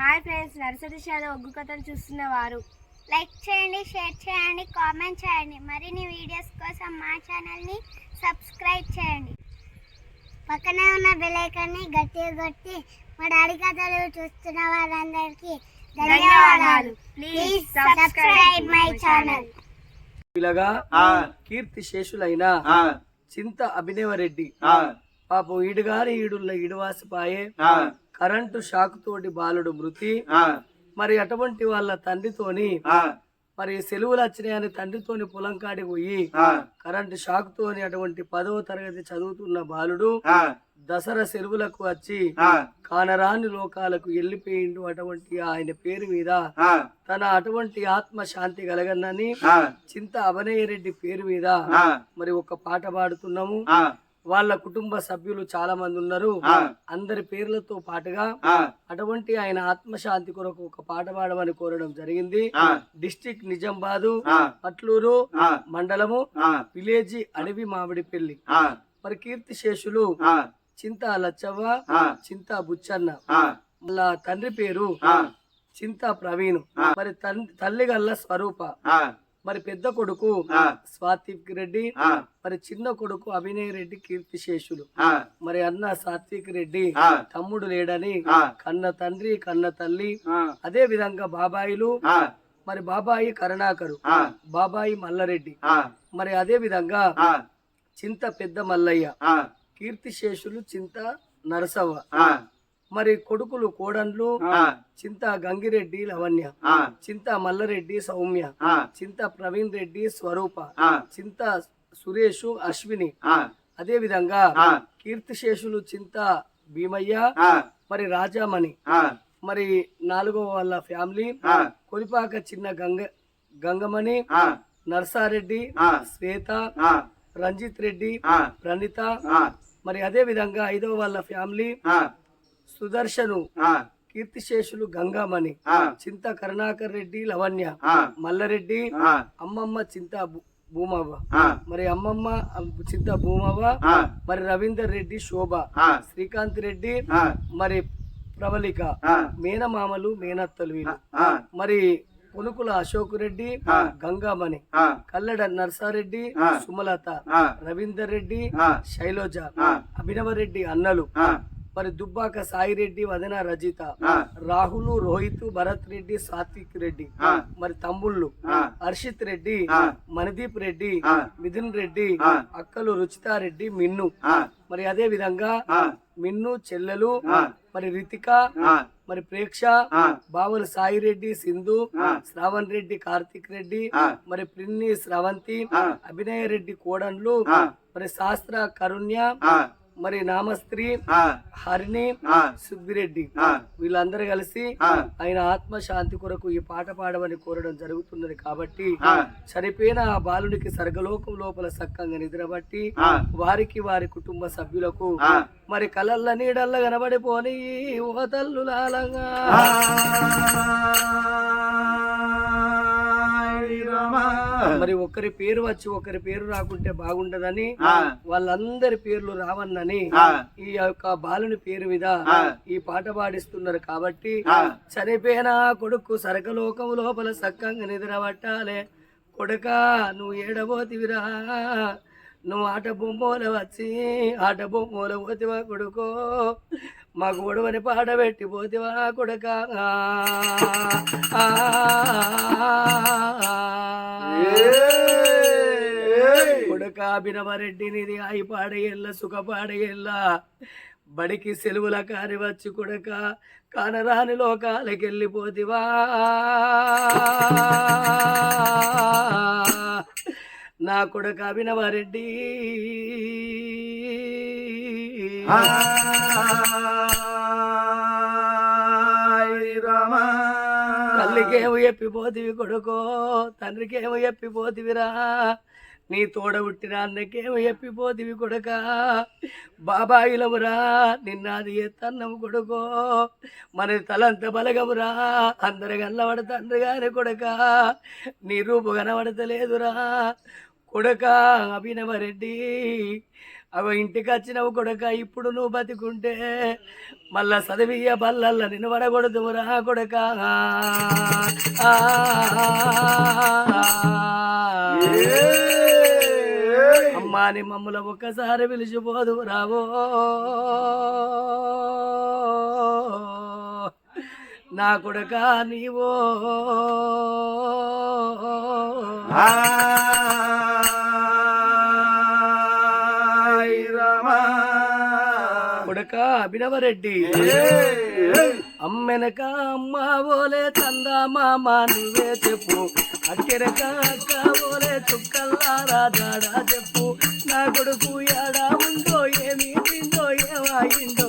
Hi friends nursery షాలో ఒగ్గు కథలు చూస్తున్న వారు. లైక్ చేయండి షేర్ చేయండి కామెంట్ చేయండి. మరిన్ని వీడియోస్ కోసం మా ఛానల్ని సబ్స్క్రైబ్ చేయండి. పక్కనే ఉన్న బెల్ ఐకాన్ని గట్టిగా కొట్టి మా డాడీ కథలు చూస్తున్న వారందరికీ ధన్యవాదాలు. ప్లీజ్ సబ్స్క్రైబ్ మై ఛానల్ ఇలాగా ఆ, కీర్తి శేషులైన ఆ, చింత అభినవరెడ్డి ఆ, పాపం ఈడుగారి ఈడుల్ల ఇడువాసిపాయే ఆ, కరెంటు షాక్ తోటి బాలుడు మృతి. మరి అటువంటి వాళ్ళ తండ్రితోని మరి సెలవులు వచ్చినాయని తండ్రితోని పొలం కాడికి పోయి కరెంటు షాక్ తోని అటువంటి పదవ తరగతి చదువుతున్న బాలుడు దసరా సెలవులకు వచ్చి కానరాని లోకాలకు వెళ్ళిపోయిండు అటువంటి ఆయన పేరు మీద తన అటువంటి ఆత్మ శాంతి కలగనని ఆ, చింత అభనయ్య రెడ్డి పేరు మీద మరి ఒక పాట పాడుతున్నాము. వాళ్ళ కుటుంబ సభ్యులు చాలా మంది ఉన్నారు. అందరి పేర్లతో పాటుగా అటువంటి ఆయన ఆత్మశాంతి కొరకు ఒక పాట పాడమని కోరడం జరిగింది. డిస్టిక్ నిజామాబాదు పట్లూరు మండలము విలేజ్ అడవి మామిడి పెళ్ళి. మరి కీర్తి శేషులు చింత లచ్చవ్వ చింత బుచ్చన్న. వాళ్ళ తండ్రి పేరు చింత ప్రవీణ్. మరి తల్లి గల్ల స్వరూప. మరి పెద్ద కొడుకు స్వాతిక్ రెడ్డి మరి చిన్న కొడుకు అభినయ్ రెడ్డి కీర్తి శేషులు ఆ, మరి అన్న సాత్విక్ రెడ్డి తమ్ముడు లేడని కన్న తండ్రి కన్న తల్లి అదే విధంగా బాబాయిలు మరి బాబాయి కరుణాకరు బాబాయి మల్లారెడ్డి మరి అదే విధంగా చింత పెద్ద మల్లయ్య ఆ, కీర్తి శేషులు చింత నరసవ్వ. మరి కొడుకులు కోడన్లు చింత గంగిరెడ్డి లవణ్య చింత మల్లారెడ్డి సౌమ్య చింత ప్రవీణ్ రెడ్డి స్వరూప చింత సురేష్ అశ్విని. అదే విధంగా కీర్తిశేషులు చింత భీమయ్య మరి రాజామణి. మరి నాలుగో వాళ్ళ ఫ్యామిలీ కొలిపాక చిన్న గంగ గంగమణి నర్సారెడ్డి శ్వేత రంజిత్ రెడ్డి ప్రణిత. మరి అదే విధంగా ఐదో వాళ్ళ ఫ్యామిలీ సుదర్శను కీర్తిశేషులు గంగామణి చింత కరుణాకర్ రెడ్డి లవణ్య మల్లారెడ్డి అమ్మమ్మ చింత భూమవ్వ. మరి అమ్మమ్మ చింత భూమవ్వ మరి రవీందర్ రెడ్డి శోభ శ్రీకాంత్ రెడ్డి మరి ప్రబలిక ఆ, మేనమామలు మేనత్తలు వీళ్ళు. మరి పునుకుల అశోక్ రెడ్డి. గంగామణి కల్లెడ నర్సారెడ్డి. సుమలత రవీందర్ రెడ్డి శైలజ. అభినవ రెడ్డి అన్నలు. మరి దుబ్బాక సాయిరెడ్డి వదన రజిత రాహుల్ రోహిత్ భరత్ రెడ్డి సాత్విక్ రెడ్డి. మరి తమ్ముళ్ళు హర్షిత్ రెడ్డి. మణిదీప్ రెడ్డి. మిథున్ రెడ్డి. అక్కలు రుచితారెడ్డి మిన్ను మరి అదే విధంగా మిన్ను చెల్లెలు. మరి రితిక మరి ప్రేక్ష బావలు సాయిరెడ్డి సింధు. శ్రావణ్ రెడ్డి కార్తిక్ రెడ్డి. మరి ప్రిన్ని స్రవంతి ఆ. అభినయ రెడ్డి కోడన్లు. మరి శాస్త్ర కరుణ్య మరి నామస్త్రీ హరిణి సుబ్బిరెడ్డి వీళ్ళందరూ కలిసి. ఆయన ఆత్మ శాంతి కొరకు ఈ పాట పాడమని కోరడం జరుగుతున్నది కాబట్టి. చనిపోయిన ఆ బాలునికి సర్గలోకం లోపల సక్కంగా నిద్రబట్టి. వారికి వారి కుటుంబ సభ్యులకు. మరి కలల్ల నీడల్ల కనబడిపోని తల్లు లాలంగా మరి ఒకరి పేరు వచ్చి ఒకరి పేరు రాకుంటే బాగుండదని ఆ. వాళ్ళందరి పేర్లు రావన్నని. ఈ యొక్క బాలుని పేరు మీద. ఈ పాట పాడిస్తున్నారు కాబట్టి. చనిపోయిన కొడుకు సరకలోకం లోపల సక్కంగా నిద్రపట్టాలే కొడుక నువ్వు ఏడబోతివిరా నువ్వు ఆట బొమ్మల వచ్చి ఆట బొమ్మల పోతివా కొడుకో మా గొడవని పాట పెట్టి పోతివా కొడుక ఆ, ఆ, కొడుక బినవరెడ్డి నిధి ఆయి పాడేయల్ల సుఖ పాడేయల్ల బడికి సెలవుల కాని వచ్చి కొడుక కానరాని లోకాలకి వెళ్ళిపోతివా నా కొడుక అభినవరెడ్డి తల్లికేమో ఎప్పిపోతివి కొడుకో తండ్రికేమో ఎప్పిపోతివిరా నీ తోడ పుట్టిన అన్నకేమో ఎప్పిపోతివి కొడుక. బాబాయిలమురా నిన్నది ఎత్తన్నము కొడుకో. మన తలంత బలగమురా అందరు కన్నబడ తండ్రి గారి నీ రూపు కనబడతలేదురా. కొడక అభినవరెడ్డి అవి ఇంటికి వచ్చినవు కొడక ఇప్పుడు నువ్వు బతికుంటే మళ్ళా చదివియ బల్లల్ల నిన్ను పడగొడుతువురా కొడక. ఆ, అమ్మా నీ మమ్మల ఒక్కసారి పిలిచిపోదు. రావో. నా కొడక నీవో. కొడక అభినవరెడ్డి. అమ్మెనక అమ్మ ఓలే తందా మామ నువ్వే చెప్పు. అక్కెరక అక్క ఓలే చుక్కల్లారా దాడా చెప్పు. నా కొడుకు ఎడా ఉందో ఏమి తిందో ఏమాయిందో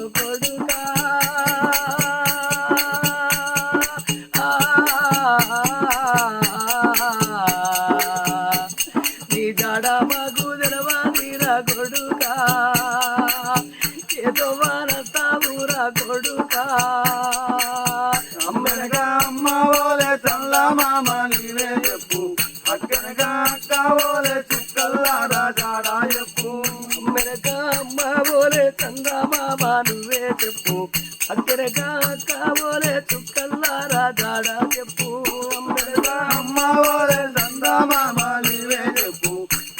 జాడా చెప్పు అమ్మెనక అమ్మ ఓలే చంద మామ నీవే చెప్పు.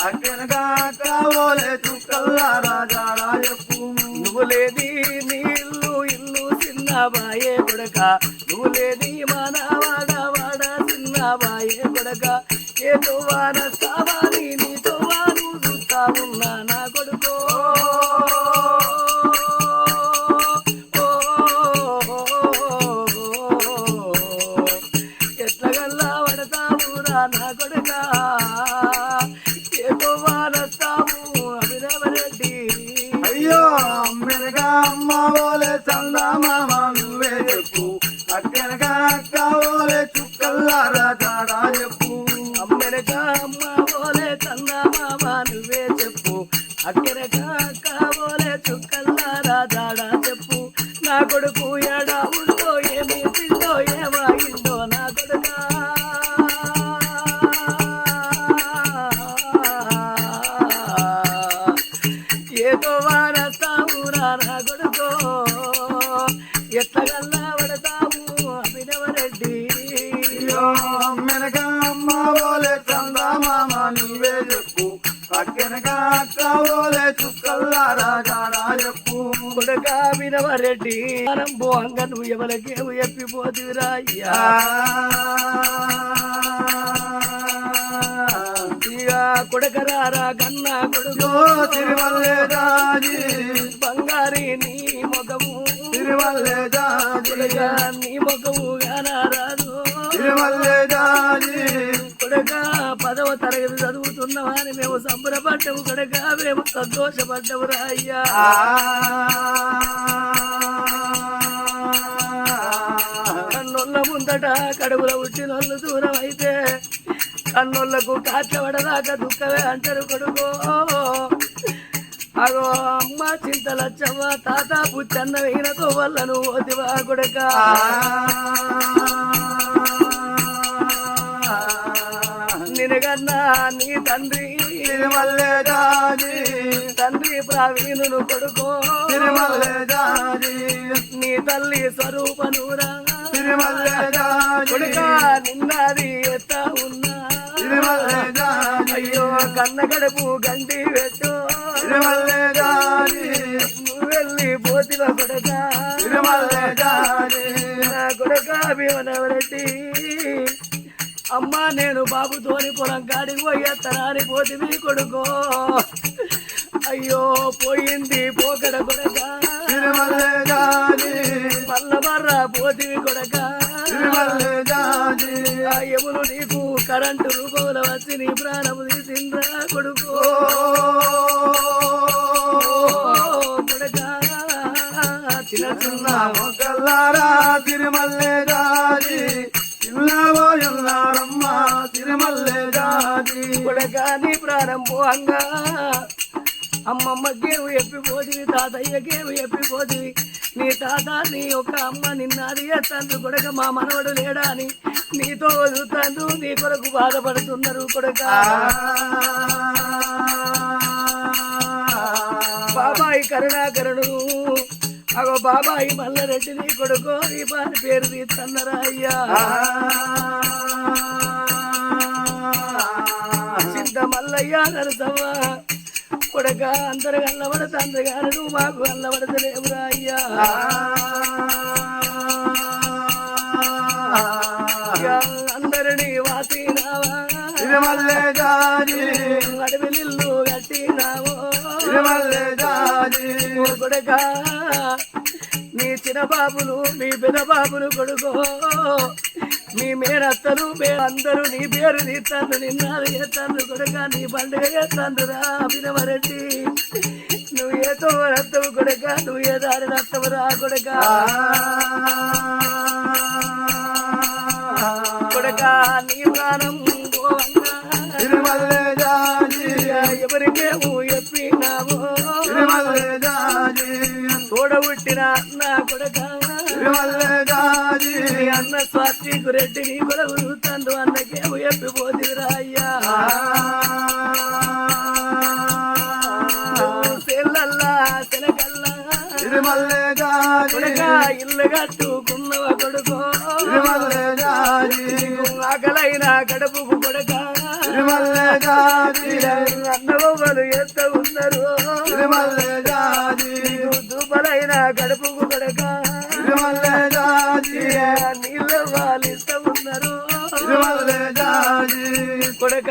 అక్కనగా అక్క ఓలే చుక్కల్లారా చెప్పు. నువ్వు ఇల్లు చిన్నబాయే కొడక. నువ్వు వాడ చిన్నబాయే కొడక. ఏదో వాన అక్కెనక చుక్కల్లా రాజాడా చుక్కల్లారా చెప్పు. నా కొడుకు ఎడా ఉందో ఏమి తిందో ఏమాయిందో నా కొడుకా. ఏదో వారస్తావురా నా కొడుకో. ఎట్లగల్లా పడతావు అభినవరెడ్డి అయ్యో అమ్మనగా అమ్మ ఓలే చంద మామ నీవే చెప్పు. కొడగా వినవరెడ్డి ఆరంభో అంగ నువ్వు ఎవరికేవు ఎప్పిపోతురా అయ్యా. కొడకరారా కన్నా కొడుకు. బంగారి నీ కొడగా నీ గానారాదు తిరుమల్లే జాజి కొడగా పదవ తరగతి చదువుతున్నవాని మేము సంబరపడ్డము కొడగా మేము సంతోషపడ్డమురా అయ్యా. కన్నుల ముందట కడుపుల పుట్టినోళ్ళు దూరం అయితే కన్నులకు కాట్ల పడదాకా దుఃఖమే అంటారు కొడుకో. అగో అమ్మ చింతలచ్చమ్మ తాత పుచ్చన్న వేయినతో వల్ల నువ్వు కొడక. నీ తండ్రి తిరుమల్లే జాజి తండ్రి ప్రావీణును కొడుకో. తిరుమల్లే జాజి నీ తల్లి స్వరూపనురా. తిరుమల్లే జాజి కొడుక నిన్నది ఎత్త ఉన్నా. తిరుమల్లే జాజి అయ్యో కన్న గడుపు గంటి పెట్టు. తిరుమల్లే జాజి నువ్వు వెళ్ళి పోతివ కొడక. తిరుమల్లే జాజి నా కొడక భీమనవరెడ్డి అమ్మా నేను బాబుతోని పొలం కాడికి పోయేత్తనాని పోతివి కొడుకో. అయ్యో పోయింది పోకడ కొడక. తిరుమల్లే జాజి మల్ల మర్ర పోతివి కొడక. యమును నీకు కరెంటు రూపంలో వచ్చి నీ ప్రాణము కొడుకో. కొడక జాజి కొడక నీ ప్రారంభంగా అమ్మమ్మకేమి ఎప్పిపోతివి తాతయ్యకేమి ఎప్పిపోతివి నీ తాత నీ యొక్క అమ్మ నిన్నది తండ్రి కొడక మా మనవడు లేడా అని నీతో వదులుతాను నీ కొరకు బాధపడుతున్నారు కొడక. బాబాయి కరుణాకరుడు అగో బాబాయి మల్లరెడ్డి నీ కొడుకో నీ పాని పేరు తీస్తున్నారా అయ్యా. చింత మల్లయ్య నరసవ్వ కొడక అందరు అల్లబడత నువ్వు మాకు అల్లబడతలేవురా అయ్యా. అందరినీ వాసినావా? జాజి అడవిలిల్లు కట్టినావో? కొడక మీ చిన్న బాబులు మీ పెద్ద బాబులు కొడుకో. మీ మేనత్తలు మే అందరూ నీ పేరు తీస్తాను నిన్నాడు చేస్తాను కొడక నీ పండుగ చేస్తాను రా వినవరెడ్డి. నువ్వు ఏతో రత్తవు కొడక నువ్వు ఏ దారి రత్తవు రా కొడక. కొడక నీ ప్రాణం ఎవరికేమో చెప్పినావో తోడబుట్టిన నా స్వాతి రెడ్డి నీ కొడుకు తండ్రి అన్నకేమో చెప్పిపోతుందిరా అయ్యా. ఇల్లు కట్టుకున్నవ కొడుకో? ఆకలైన కడుపుకు కొడక? అన్నబొమ్మలు ఎంత ఉన్నారు? ఉన్నారు. కొడక.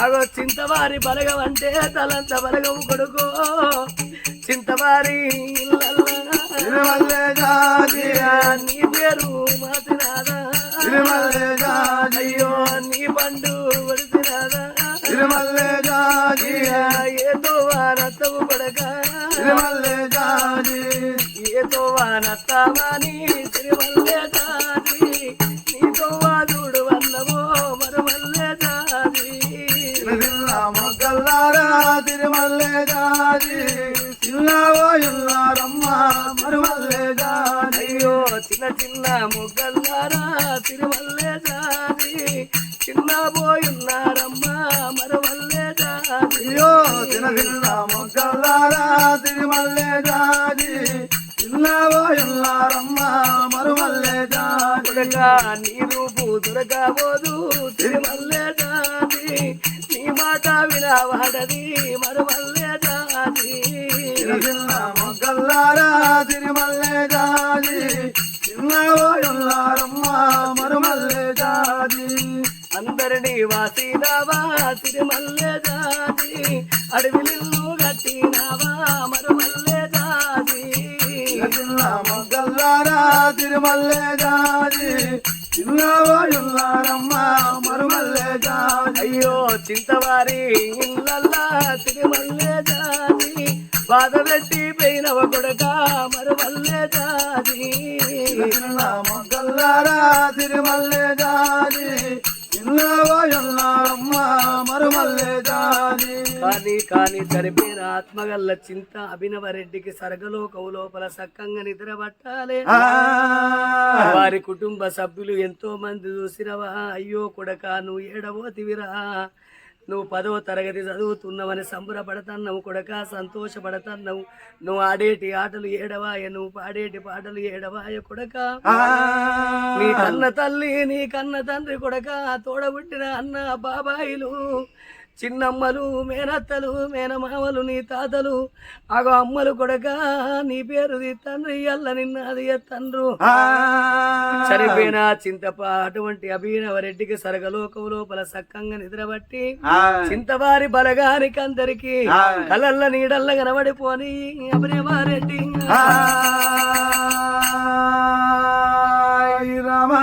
అగో చింతవారి బలగం అంటే తలంత బలగం కొడుకో. చింతవారి నీ పేరు మాసినాదా? అయ్యో నీ పండు వడిసినాదా? ఏదో వానత్తవు కొడక. తిరుమల్లే జాజి ఏదో వానత్తావాని తిరుమల్లే జాతి నీతో వాదుడు వన్నవో మరుమల్లే జాతి చిన్న మొగ్గల్లారా తిరుమల్లే జాజి చిన్నవో ఇల్లారమ్మ మరుమల్లే జాజి అయ్యో చిన్న చిన్న ముగ్గల్లారా తిరుమల్లే జాతి చిన్న పోయున్నారమ్మా మరుమల్లే జాతి అయ్యో చిన్న చిన్న మొగ్గల్లారా తిరుమల్లే జాజి చిన్నవో ఇల్లారమ్మ మరుమల్లే జాజి కొడక నీ రూపు దొరకబోదు తిరుమల్లే జాతి నీ మాట వినవాడది మరుమల్లే జాతి చిన్న చిన్న మొగ్గల్లారా తిరుమల్లే జాజి చిన్నవో ఇల్లారమ్మ మరుమల్లే జాజి అందరినీ వాసినావా తిరుమల్లే జాతి అడవిలిల్లు కట్టినావా మరుమల్లే చిన్న మొగ్గల్లారా తిరుమల్లే జాది చిన్నవో ఇల్లారమ్మ మరుమల్లే జాజి. అయ్యో చింతవారి ఇళ్ళల్లా తిరుమల్లే జాతి బాధ పెట్టి పోయినవ కొడక మరుమల్లే జాతి మొగ్గల్లారా తిరుమల్లే జాజి. కానీ కానీ చనిపోయిన ఆత్మగల్ల చింత అభినవ రెడ్డికి సరగలోకవు లోపల సక్కంగా నిద్ర పట్టాలే. ఆ. వారి కుటుంబ సభ్యులు ఎంతో మంది చూసినవా అయ్యో కొడక నువ్వు ఏడవోతివిరా నువ్వు పదవ తరగతి చదువుతున్నావని సంబరపడతన్నావు కొడక సంతోషపడతన్నావు. నువ్వు ఆడేటి ఆటలు ఏడవాయ నువ్వు పాడేటి పాటలు ఏడవాయ కొడక. నీ కన్న తల్లి నీ కన్న తండ్రి కొడక తోడబుట్టిన అన్న బాబాయిలు. చిన్నమ్మలు మేనత్తలు మేనమామలు నీ తాతలు అగో అమ్మలు కొడక నీ పేరుది తండ్రి అల్ల నిన్నది తండ్రు? చనిపోయిన చింతప అటువంటి అభినవ రెడ్డికి సరగలోకం లోపల సక్కంగా నిద్రబట్టి చింతవారి బలగానికి అందరికి కలల్ల నీడల్ల కనబడిపోని అభినవారెడ్డి. రామా.